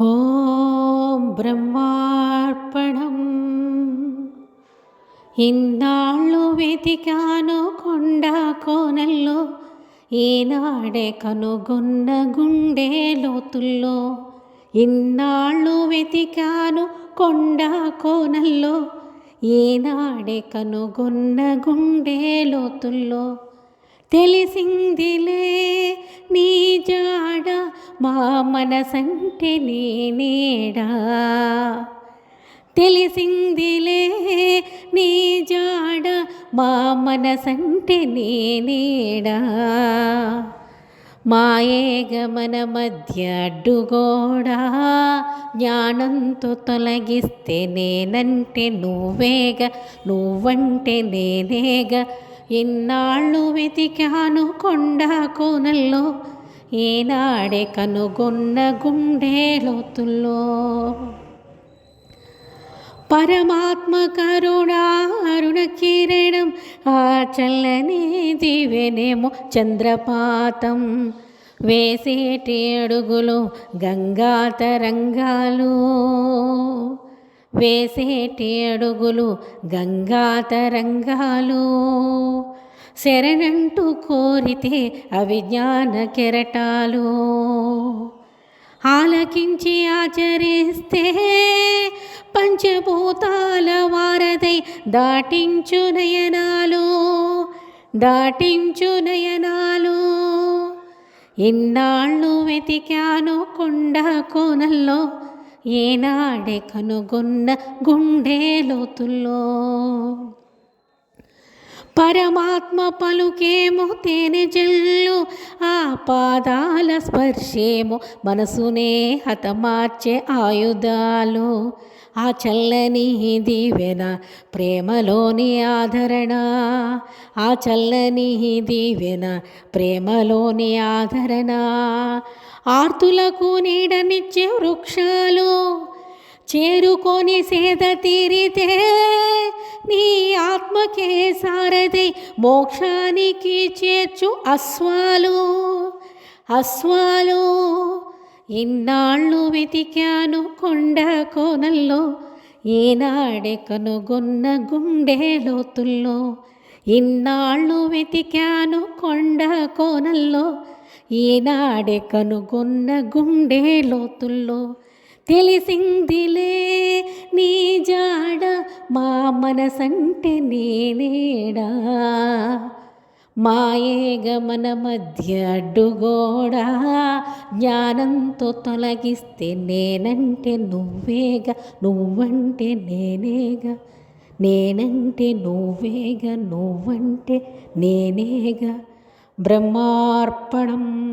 ఓం బ్రహ్మార్పణం. ఇన్నాళ్ళు వెతికాను కొండ కోనల్లో ఈనాడే కనుగొన్న గుండె లోతుల్లో. ఇన్నాళ్ళు వెతికాను కొండ కోనల్లో ఈనాడే కనుగొన్న గుండె లోతుల్లో. తెలిసిందిలే నీ జాడ మా మనసంటే నేనేడా తెలిసిందిలే నీ జాడ మా మనసంటే నీ నీడా. మాయే గమన మధ్య అడ్డుగోడా జ్ఞానంతో తొలగిస్తే నేనంటే నువ్వేగ నువ్వంటే నేనేగ. ఎన్నాళ్ళు వెతికాను కొండ కోనల్లో ఏనాడే కనుగొన్న గుండె లోతుల్లో పరమాత్మ కరుణా అరుణ కిరణం ఆ చల్లని దివెనేమో చంద్రపాతం వేసేటి అడుగులు గంగా తరంగాలు వేసేటి అడుగులు గంగా తరంగాలు శరణంటూ కోరితే అవిజ్ఞాన కెరటాలు. ఆలకించి ఆచరిస్తే పంచభూతాల వారదై దాటించు నయనాలు దాటించు నయనాలు. ఇన్నాళ్ళు వెతికాను కొండ కోనల్లో ఏనాడే కనుగొన్న గుండె లోతుల్లో. పరమాత్మ పలుకేమో తేనె జల్లు ఆ పాదాల స్పర్శేమో మనసునే హతమార్చే ఆయుధాలు. ఆ చల్లని దీవెన ప్రేమలోని ఆదరణ. ఆ చల్లని దీవెన ప్రేమలోని ఆదరణ. ఆర్తులకు నీడనిచ్చే వృక్షాలు చేరుకొని సేద తీరితే నీ ఆత్మకే సారథి మోక్షానికి చేర్చు అశ్వాలు. అశ్వాలు ఇన్నాళ్ళు వెతికాను కొండ కోనల్లో ఏనాడే కనుగొన్న గుండె లోతుల్లో. ఇన్నాళ్ళు వెతికాను కొండ కోనల్లో ఈనాడే కనుగొన్న గుండె లోతుల్లో. తెలిసిందిలే నీ జాడ మా మనసంటే నేనేడా? మాయేగ మన మధ్య అడ్డుగోడా? జ్ఞానంతో తొలగిస్తే నేనంటే నువ్వేగా నువ్వంటే నేనేగా? నేనంటే నువ్వేగా నువ్వంటే నేనేగా? బ్రహ్మార్పణం